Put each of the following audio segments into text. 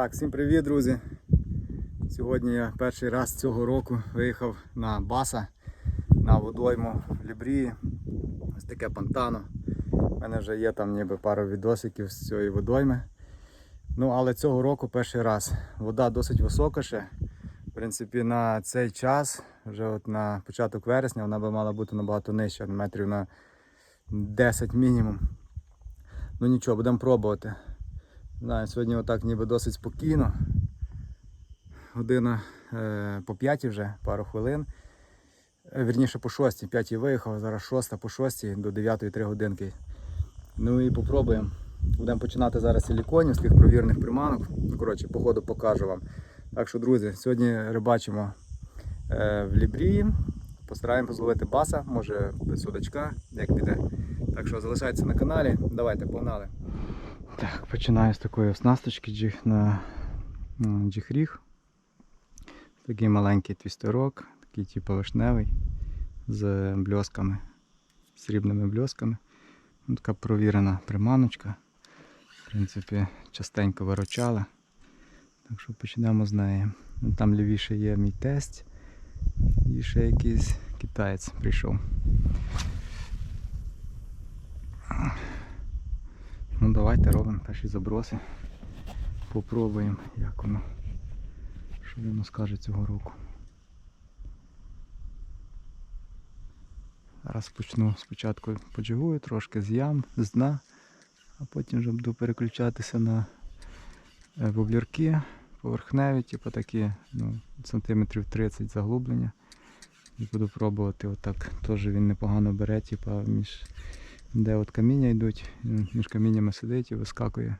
Так, всім привіт, друзі. Сьогодні я перший раз цього року виїхав на баса на водойму в Лібрії. Ось таке пантано. У мене вже є там ніби пару відосиків з цієї водойми. Ну, але цього року перший раз. Вода досить висока ще. В принципі, на цей час, вже от на початок вересня, вона би мала бути набагато нижча, метрів на 10 мінімум. Ну нічого, будемо пробувати. Знаю, сьогодні отак ніби досить спокійно. Година е, по 5 вже, пару хвилин. Е, Вірніше по 6, 5 виїхав, зараз 6 по 6 до 9 3 годинки. Ну і попробуємо. Будемо починати зараз силіконів з тих провірних приманок. Ну, коротше, по ходу покажу вам. Так що, друзі, сьогодні рибачимо е, в Лібрії. Постараємося зловити баса, може без судачка, як піде. Так що залишайтеся на каналі. Давайте, погнали. Так, починаю з такої оснасточки джих на м, джихріг. Такий маленький твістерок, такий типу вишневий з бльосками, срібними бльосками. Ну, Така провірена приманочка. В принципі, частенько виручала. Так що почнемо з неї. Ну, Там лівіше є мій тесть і ще якийсь китаєць прийшов. Давайте робимо перші заброси. Попробуємо, як воно. Що воно скаже цього року. Зараз почну спочатку поджигую трошки з ям, з дна, а потім вже буду переключатися на е, воблірки поверхневі, типу такі, ну, сантиметрів 30 заглублення. І буду пробувати отак. Теж він непогано бере, типу, між де от каміння йдуть, між каміннями сидить і вискакує.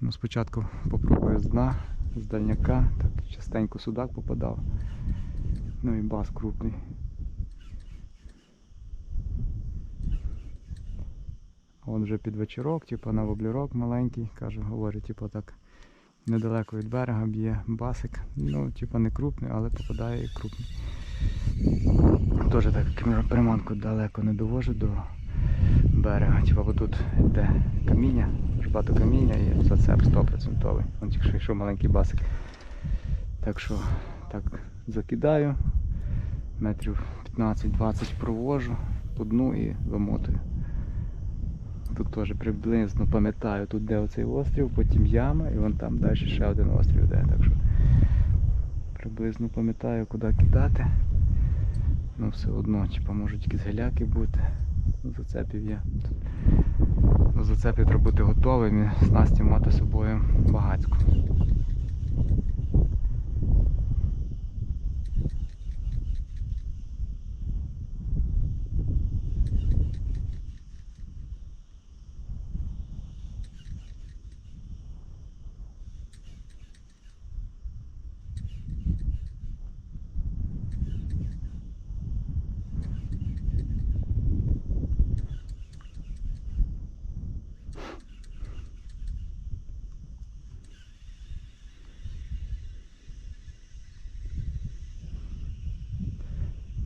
Ну, спочатку попробую з дна, з дальняка, так частенько судак попадав. Ну і бас крупний. От вже під вечірок, типу на воблірок маленький, кажу, говорю, типу так недалеко від берега б'є басик. Ну, типу не крупний, але попадає і крупний. Теж так приманку далеко не довожу до берега. Типа тут йде каміння, шпато каміння і зацеп 100%. Вон тільки йшов маленький басик. Так що так закидаю, метрів 15-20 провожу по дну і вимотую. Тут теж приблизно пам'ятаю, тут де оцей острів, потім яма і вон там далі ще один острів йде. Так що приблизно пам'ятаю куди кидати. Ну все одно, типа можуть якісь геляки бути. Ну, Зацепів є. До зацепів треба бути готовим і снасті мати собою багацьку.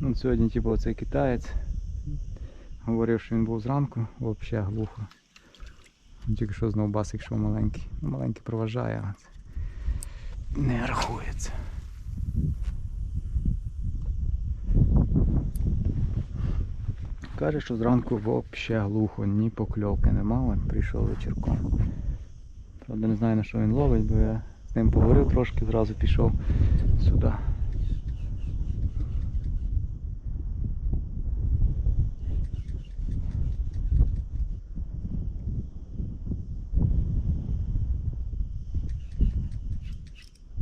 Ну, сьогодні типу оцей китаєць говорив, що він був зранку, взагалі глухо. Тільки що знов басик йшов маленький. Ну, маленький проважає, а це не рахується. Каже, що зранку взагалі глухо, ні покльовки немає, прийшов вечірком. Правда не знаю на що він ловить, бо я з ним поговорив трошки, зразу пішов сюди.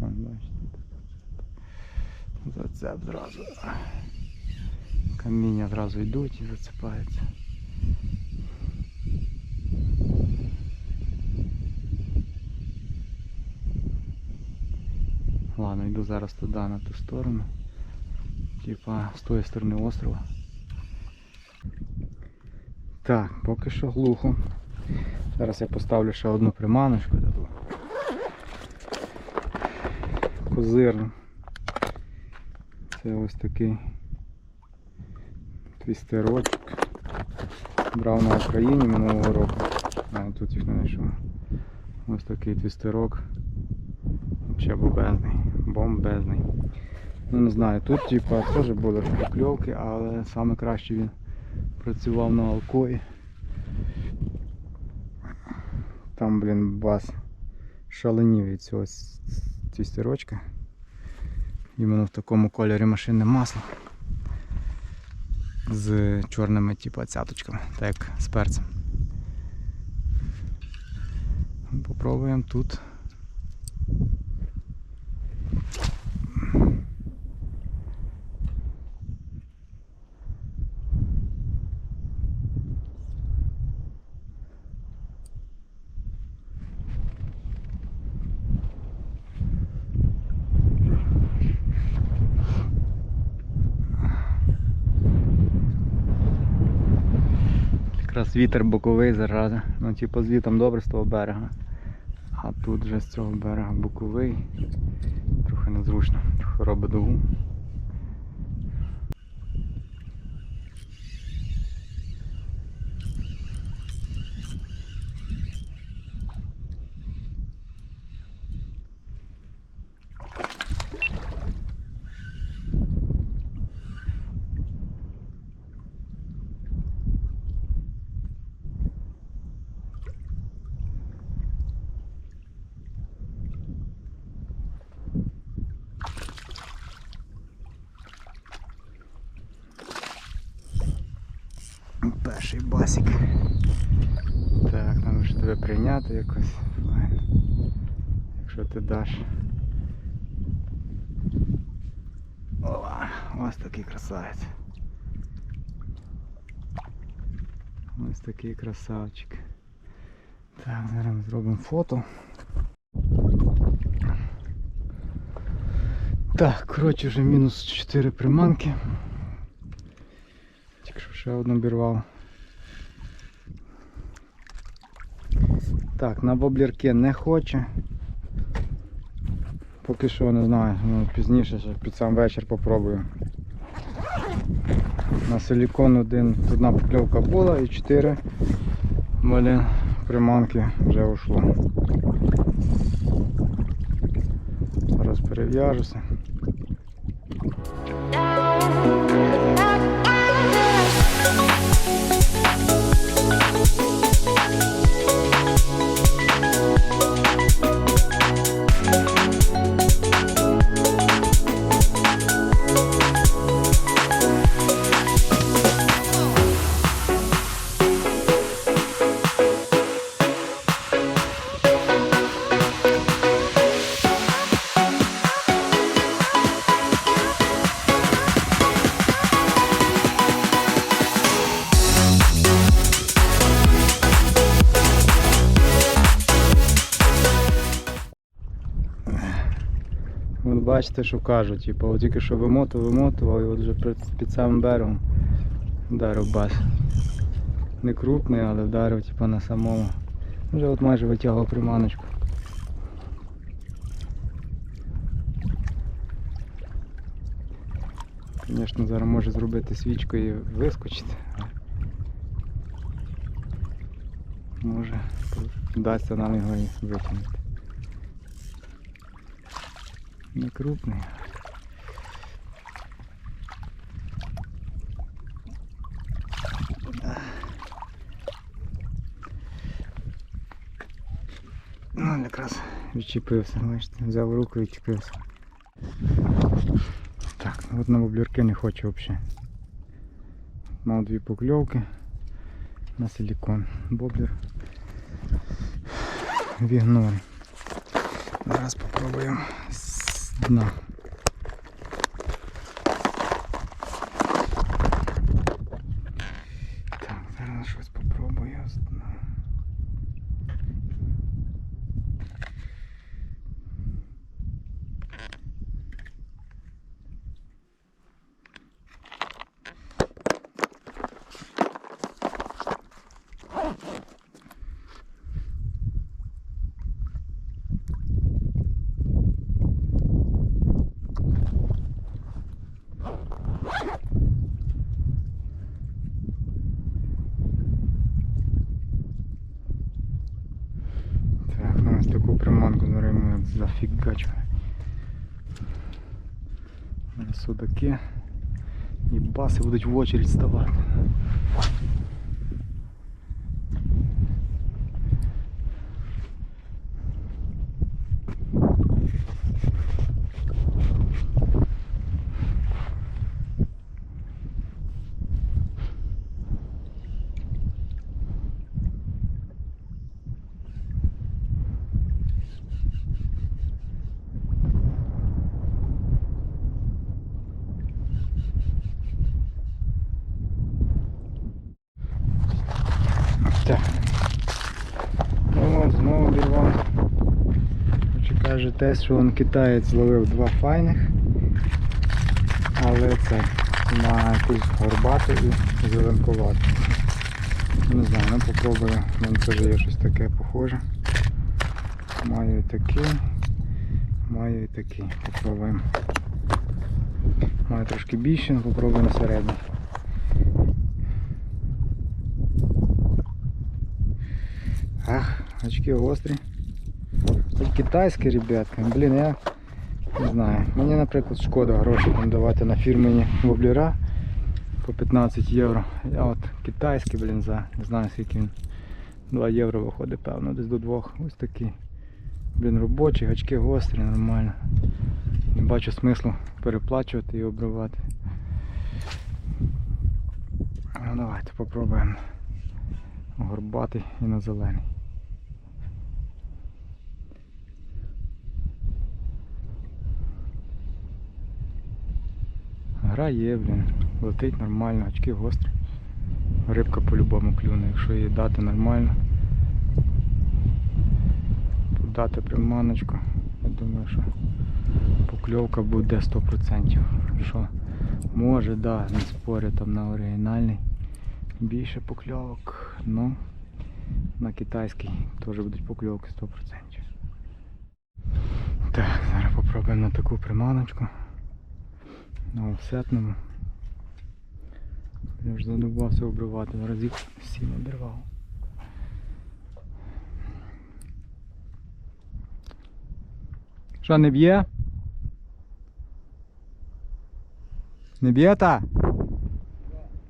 Вон, бачите. Зразу. Каміння зразу йдуть і зацепаються. Ладно, йду зараз туди, на ту сторону. Типа з тої сторони острова. Так, поки що глухо. Зараз я поставлю ще одну приманочку. Козирну. Це ось такий твістерочок. Брав на Україні минулого року. А тут їх не знайшов. Ось такий твістерок. Взагалі бомбезний. Бомбезний. Ну не знаю, тут типа теж були покльовки, але саме краще він працював на алкої. Там, блін, бас шаленів від цього твістерочка. Іменно в такому кольорі машинне масло. З чорними типу цяточками, так як з перцем. Попробуємо тут. Якраз вітер боковий зараза. Ну, типу, звітом добре з того берега. А тут вже з цього берега боковий. Трохи незручно, трохи робить дугу. Перший басик. Так, нам ж тебе прийняти якось. Файно. Якщо ти даш. О, ось такий красавець. Ось такий красавчик. Так, зараз зробимо фото. Так, коротше вже мінус 4 приманки. Тільки що ще одну обірвав. Так, на воблерки не хоче. Поки що не знаю, ну, пізніше ще під сам вечір попробую. На силікон один одна покльовка була і 4 блін, приманки вже ушло. Зараз перев'яжуся. Бачите, що кажуть, типу, тільки що вимотував, вимотував і от вже під самим берегом вдарив бас. Не крупний, але вдарив типу, на самому. Вже от майже витягував приманочку. Звісно, зараз може зробити свічку і вискочити. Може вдасться нам його і витягнути. Не крупний. Ну, якраз відчепився, бачите, взяв в руку і відчепився. Так, ну от на воблерки не хочу взагалі. Мав дві покльовки на силікон. Боблер в ігнорі. Зараз попробуємо з дна. Зафігачу. Судаки і баси будуть в очередь ставати. Так. Ну, от, знову каже тест, що він китаєць зловив два файних. Але це на якусь горбату і зеленкувату. Не знаю, ну попробую. Мене теж є щось таке похоже. Маю і такий. Маю і такий. Попробуємо. Маю трошки більше, але попробуємо середній. Ах, очки гострі. Хоч китайські, ребятка. Блін, я не знаю. Мені, наприклад, шкода гроші там давати на фірмені воблера по 15 євро. Я от китайський, блін, за не знаю скільки він. 2 євро виходить, певно, десь до двох. Ось такі. Блін, робочі, очки гострі, нормально. Не бачу смислу переплачувати і обривати. Ну давайте попробуємо. Горбатий і на зелений. Гра є, блін. Летить нормально, очки гострі. Рибка по-любому клюне, якщо її дати нормально. Дати приманочку. Я думаю, що покльовка буде 100%. Що може, да, не спорю там на оригінальний. Більше покльовок, ну на китайський теж будуть покльовки 100%. Так, зараз попробуємо на таку приманочку. На офсетному. Я вже задумався обривати, разів сім обірвав. Що не б'є? Не б'є та?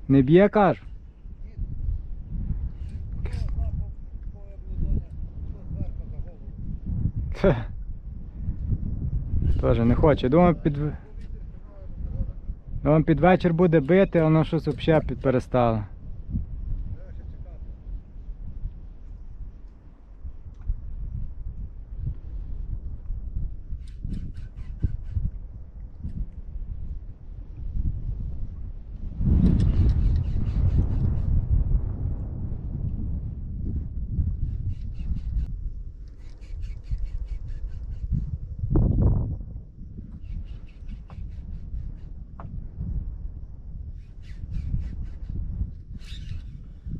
Не б'є каж? Тоже не хоче. Думаю, під. Думаю, під вечір буде бити, а воно щось взагалі перестало.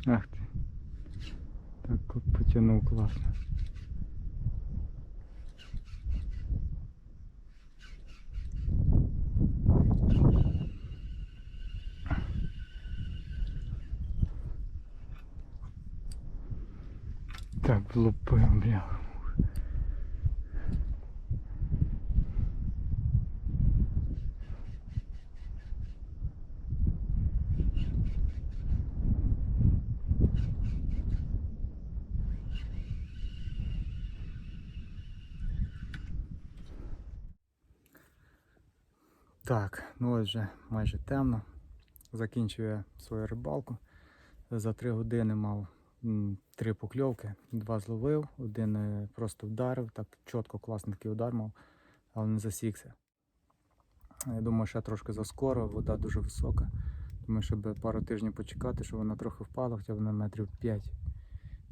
Ах ти. Так от потягнув класно. Так, влупив, бля. Так, ну ось вже майже темно. Закінчую свою рибалку. За три години мав три покльовки, два зловив, один е, просто вдарив, так чітко, класний такий удар мав, але не засікся. Я думаю, ще трошки заскоро, вода дуже висока. Думаю, щоб пару тижнів почекати, щоб вона трохи впала, хоча б на метрів 5.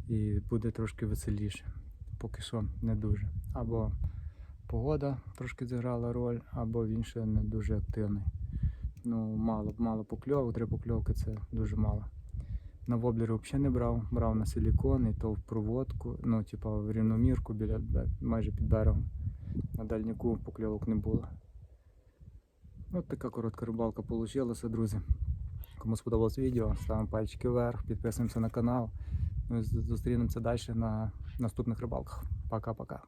І буде трошки веселіше. Поки що не дуже. Або погода трошки зіграла роль, або він ще не дуже активний. Ну, мало, мало покльовок, три покльовки це дуже мало. На воблері взагалі не брав, брав на силікон і то в проводку, ну, типа в рівномірку біля майже під берегом. На дальніку покльовок не було. От така коротка рибалка вийшла, друзі. Кому сподобалось відео, ставимо пальчики вверх, підписуємося на канал. Ну і зустрінемося далі на наступних рибалках. Пока-пока.